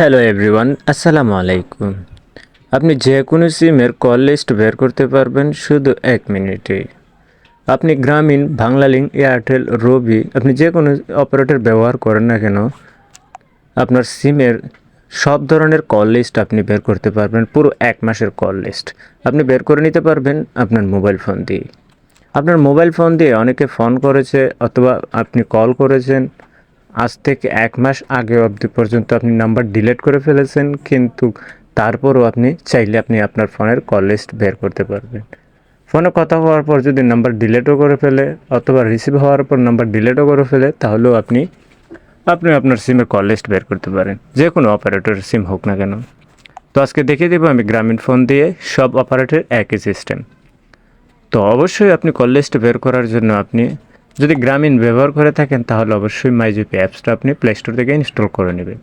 Hello everyone আসসালামু আলাইকুম আপনি যে কোনো সিমের কল লিস্ট বের করতে পারবেন শুধু এক মিনিটে। আপনি গ্রামীণ, বাংলালিংক, এয়ারটেল, রবি, আপনি যে কোনো অপারেটর ব্যবহার করেন না কেন, আপনার সিমের সব ধরনের কল লিস্ট আপনি বের করতে পারবেন, পুরো এক মাসের কল লিস্ট আপনি বের করে নিতে পারবেন আপনার মোবাইল ফোন দিয়ে। আপনার মোবাইল ফোন দিয়ে অনেকে ফোন করেছে অথবা আপনি কল করেছেন আজ থেকে এক মাস আগে অবধি পর্যন্ত আপনি নাম্বার ডিলিট করে ফেলেছেন, কিন্তু তারপরও আপনি চাইলে আপনি আপনার ফোনের কল লিস্ট বের করতে পারবেন। ফোনে কথা হওয়ার পর যদি নাম্বার ডিলিটও করে ফেলে অথবা রিসিভ হওয়ার পর নাম্বার ডিলিটও করে ফেলে, তাহলেও আপনি আপনি আপনার সিমের কল লিস্ট বের করতে পারেন। যে কোনো অপারেটরের সিম হোক না কেন। তো আজকে দেখিয়ে দেবো আমি গ্রামীণ ফোন দিয়ে সব অপারেটর একই সিস্টেম। তো অবশ্যই আপনি কল লিস্ট বের করার জন্য আপনি যদি গ্রামীণ ব্যবহার করে থাকেন, তাহলে অবশ্যই মাইজিপি অ্যাপসটা আপনি প্লে স্টোর থেকে ইনস্টল করে নেবেন।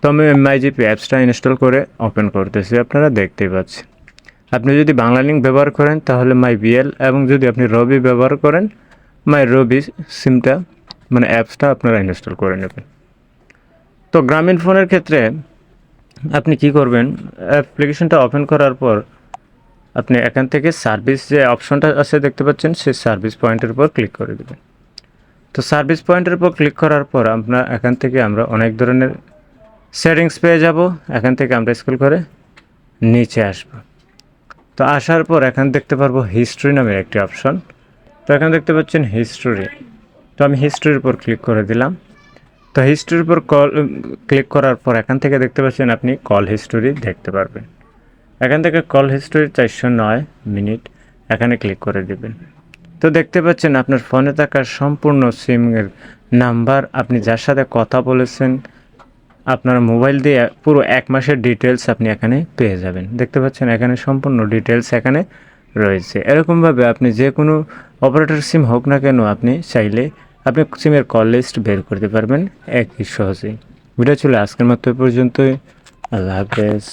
তো আমি মাইজিপি অ্যাপসটা ইনস্টল করে ওপেন করতেছি, আপনারা দেখতেই পাচ্ছেন। আপনি যদি বাংলা লিঙ্ক ব্যবহার করেন, তাহলে মাই বিএল এবং যদি আপনি রবি ব্যবহার করেন মাই রবি সিমটা মানে অ্যাপসটা আপনারা ইনস্টল করে নেবেন। তো গ্রামীণ ফোনের ক্ষেত্রে আপনি কি করবেন? অ্যাপ্লিকেশনটা ওপেন করার পর আপনি এখান থেকে সার্ভিস যে অপশনটা আছে দেখতে পাচ্ছেন, সেই সার্ভিস পয়েন্টের উপর ক্লিক করে দেবেন। তো সার্ভিস পয়েন্টের উপর ক্লিক করার পর আপনার এখান থেকে আমরা অনেক ধরনের সেটিংস পেয়ে যাব। এখান থেকে আমরা স্কুল করে নিচে আসব। তো আসার পর এখান দেখতে পারব হিস্ট্রি নামের একটি অপশন তো এখানে দেখতে পাচ্ছেন হিস্টোরি তো আমি হিস্ট্রির উপর ক্লিক করে দিলাম। তো হিস্ট্রির উপর কল ক্লিক করার পর এখান থেকে দেখতে পাচ্ছেন আপনি কল হিস্টোরি দেখতে পারবেন। এখান থেকে কল হিস্টোরি চারশো নয় মিনিট এখানে ক্লিক করে দেবেন। তো দেখতে পাচ্ছেন আপনার ফোনে থাকা সম্পূর্ণ সিমের নাম্বার আপনি যার সাথে কথা বলেছেন, আপনার মোবাইল দিয়ে পুরো এক মাসের ডিটেলস আপনি এখানে পেয়ে যাবেন। দেখতে পাচ্ছেন এখানে সম্পূর্ণ ডিটেলস এখানে রয়েছে। এরকমভাবে আপনি যে কোনো অপারেটর সিম হোক না কেন, আপনি চাইলে আপনি সিমের কল লিস্ট বের করতে পারবেন একই সহজেই। ভিডিও ছিল আজকের মতো পর্যন্তই। আল্লাহ হাফেজ।